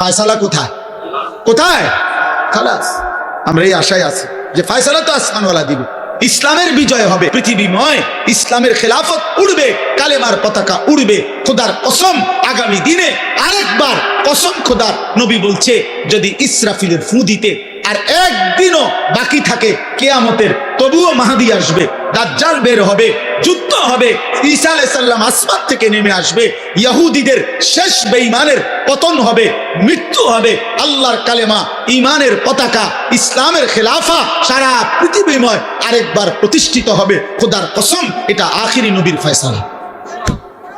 ফায়সালা কোথায়? কোথায়? খালাস, আমরা এই আশায় আছি যে ফায়সালা তো আসমানওয়ালা দিবে। ইসলামের বিজয় হবে, পৃথিবীময় ইসলামের খেলাফত উড়বে, কালেমার পতাকা উড়বে, খোদার কসম আগামী দিনে আরেকবার কসম খোদার নবী বলছে, যদি ইসরাফিলের ফু দিতে আর একদিনও বাকি থাকে কেয়ামতের। তবুও মাহাদি আসবে, দাজ্জাল বের হবে, যুদ্ধ হবে, ঈসা আলাইসাল্লাম আসমান থেকে নেমে আসবে, ইয়াহুদিদের শেষ বেঈমানের পতন হবে, মৃত্যু হবে, আল্লাহর কালেমা ইমানের পতাকা, ইসলামের খেলাফা, সারা পৃথিবীময় আরেকবার প্রতিষ্ঠিত হবে, খোদার কসম, এটা আখিরি নবীর ফয়সালা।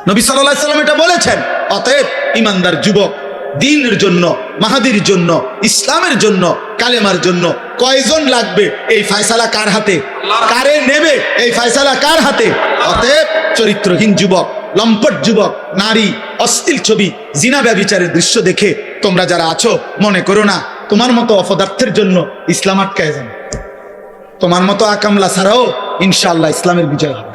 নবী সাল্লাহ সাল্লাম এটা বলেছেন, অতএব ইমানদার যুবক দিনের জন্য, মাহাদির জন্য, ইসলামের জন্য, কালেমার জন্য কয়জন লাগবে? এই ফায়সালা কার হাতে? কারে নেবে? এই ফায়সালা কার হাতে? অতএব চরিত্রহীন যুবক, লম্পট যুবক, নারী অস্থির ছবি, জিনা ব্যবিচারের দৃশ্য দেখে তোমরা যারা আছো, মনে করো না, তোমার মতো অপদার্থের জন্য ইসলাম আটকায় যাবে। তোমার মতো আকামলা ছাড়াও ইনশাআল্লাহ ইসলামের বিজয় হবে।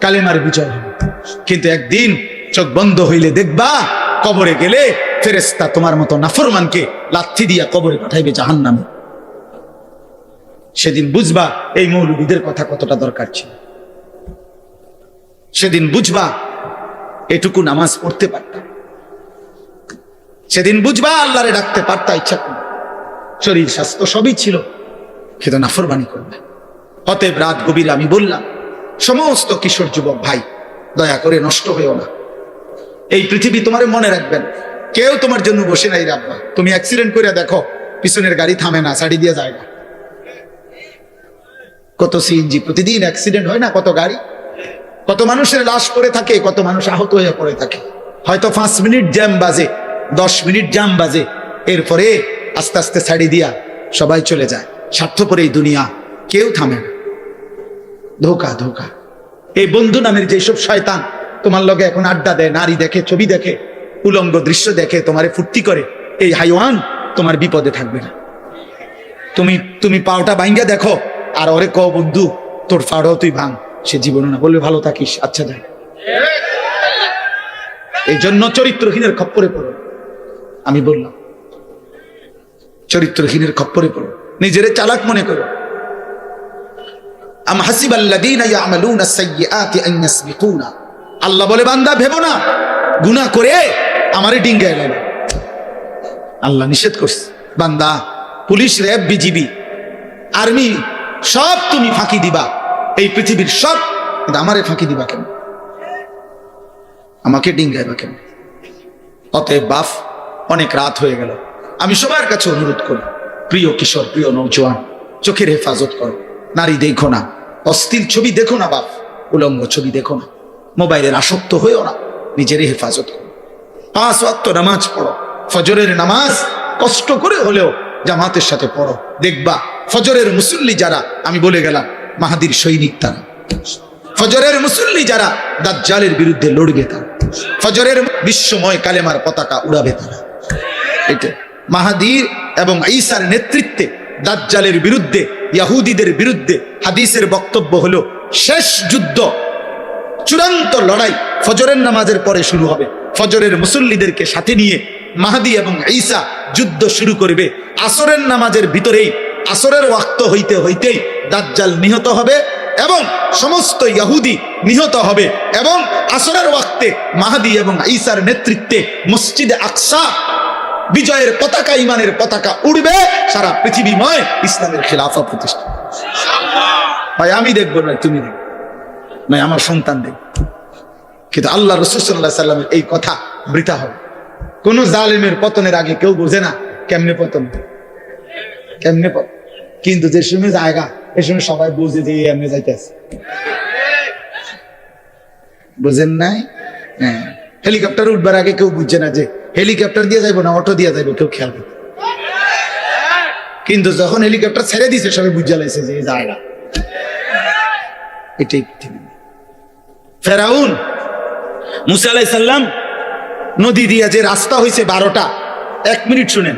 কালেমার বিজয় হবে। কিন্তু একদিন চোখ বন্ধ হইলে দেখবা কবরে গেলে ফেরেস্তা তোমার মতো নাফরমানকে লাথি দিয়া কবরে পাঠাইবে জাহান নামে সেদিন বুঝবা এই মৌলবীদের কথা কতটা দরকার ছিল। সেদিন বুঝবা এটুকু নামাজ পড়তে পারতাম। সেদিন বুঝবা আল্লাহরে ডাকতে পারতা ইচ্ছা করে শরীর স্বাস্থ্য সবই ছিল, কিন্তু নাফরবানি করবে অতএব রাত গভীর আমি বললাম, সমস্ত কিশোর যুবক ভাই, দয়া করে নষ্ট হয়েও না। এই পৃথিবী তোমার মনে রাখবেন। কেউ তোমার জন্য বসে নাই রাখবা তুমি অ্যাক্সিডেন্ট করে দেখো, পিছনের গাড়ি থামে না সাড়ি দিয়ে যায় না। কত সিএনজি প্রতিদিন অ্যাক্সিডেন্ট হয় না, কত গাড়ি? কত মানুষের লাশ পড়ে থাকে, কত মানুষ আহত হয়ে পড়ে থাকে। হয়তো পাঁচ মিনিট জ্যাম বাজে, দশ মিনিট জ্যাম বাজে। এরপরে আস্তে আস্তে ছাড়ি দিয়া সবাই চলে যায়। স্বার্থ স্বার্থপর এই দুনিয়া, কেউ থামে না। ধোকা ধোকা। এই বন্ধু নামের যেসব শয়তান তোমার লগে এখন আড্ডা দেয়, নারী দেখে, ছবি দেখে, উলঙ্গ দৃশ্য দেখে, তোমারে ফুর্তি করে, এই হাইওয়ান তোমার বিপদে থাকবে না। তুমি তুমি পাওটা ভাঙ্গা দেখো, আর ওরে ক বন্ধু, তোর ফাড়ও তুই ভাঙ, সে জীবনে না। বলবে, ভালো থাকিস আচ্ছা দেখ এই জন্য চরিত্রহীনের খপ্পরে পড়ো। আমি বললাম, চরিত্রহীনের খপ্পরে পড়ো। নিজেরে চালাক মনে করো। আম হাসিবাল্লাযীনা ইয়ামালুনা আস-সাইয়্যাতি আন ইয়াসবিকুনা আল্লাহ বলে, বান্দা, ভেবো না। গুনাহ করে আমারে ডিঙ্গায় নেবে। আল্লাহ নিষেধ করছে। বান্দা, পুলিশ, র্যাব, বিজিবি, আর্মি, সব তুমি ফাঁকি দিবা। এই পৃথিবীর সব, কিন্তু আমারে ফাঁকি দিবা কেন? আমাকে ডিঙ্গাইবা কেন? অতএব বাফ, অনেক রাত হয়ে গেল। আমি সবার কাছে অনুরোধ করি, প্রিয় কিশোর, প্রিয় নৌজওয়ান চোখের হেফাজত করো। নারী দেখো না অস্থির ছবি দেখো না বাপ উলঙ্গ ছবি দেখো না। মোবাইলের আসক্ত হয়েও না। নিজেরই হেফাজত পাঁচ ওয়াক্ত নামাজ পড়ো। ফজরের নামাজ কষ্ট করে হলেও জামাতের সাথে পড়ো। দেখবা ফজরের মুসল্লি যারা, আমি বলে গেলাম, মাহাদির সৈনিক তারা। ফজরের মুসল্লি যারা, দাজ্জালের বিরুদ্ধে লড়বে তারা। ফজরের বিশ্বময় কালেমার পতাকা উড়াবে তারা। এটা মাহাদির এবং ঈসার নেতৃত্বে দাজ্জালের বিরুদ্ধে, ইয়াহুদিদের বিরুদ্ধে হাদিসের বক্তব্য হলো, শেষ যুদ্ধ চূড়ান্ত লড়াই ফজরের নামাজের পরে শুরু হবে। ফজরের মুসল্লিদেরকে সাথে নিয়ে মাহাদি এবং ঈসা যুদ্ধ শুরু করবে। আসরের নামাজের ভিতরেই, আসরের ওয়াক্ত হইতে হইতেই দাজ্জাল নিহত হবে এবং সমস্ত ইয়াহুদি নিহত হবে এবং আসরের ওয়াক্তে মাহাদি এবং ঈসার নেতৃত্বে মসজিদে আকসা বিজয়ের পতাকা ইমানের পতাকা উড়বে। সারা পৃথিবীময় ইসলামের খেলাফা প্রতিষ্ঠা। ভাই, আমি দেখব না, তুমি দেখবে। না আমার সন্তান দেখবে কিন্তু আল্লাহ রসুল্লাহ সাল্লামের এই কথা বৃথা হবে কোন জালিমের পতনের আগে কেউ বোঝে না কেমনে পতন। কেমনে পতন। কিন্তু যে সময় জায়গা, এ সময় সবাই বুঝে যে এমনি যাইতেছে। বুঝেন নাই? হ্যাঁ। হেলিকপ্টার উঠবার আগে কেউ বুঝছে না যে হেলিকপ্টার দিয়ে যাইবো না, অটো দিয়ে যাইবো, কেউ খেয়াল করবে কিন্তু যখন হেলিকপ্টার ছেড়ে দিছে, সবাই বুঝে লাইছে যে জায়গা। এটাই পৃথিবী। ফেরাউন মুসা আলাইসাল্লাম নদী দিয়া যে রাস্তা হয়েছে বারোটা এক মিনিট শুনেন।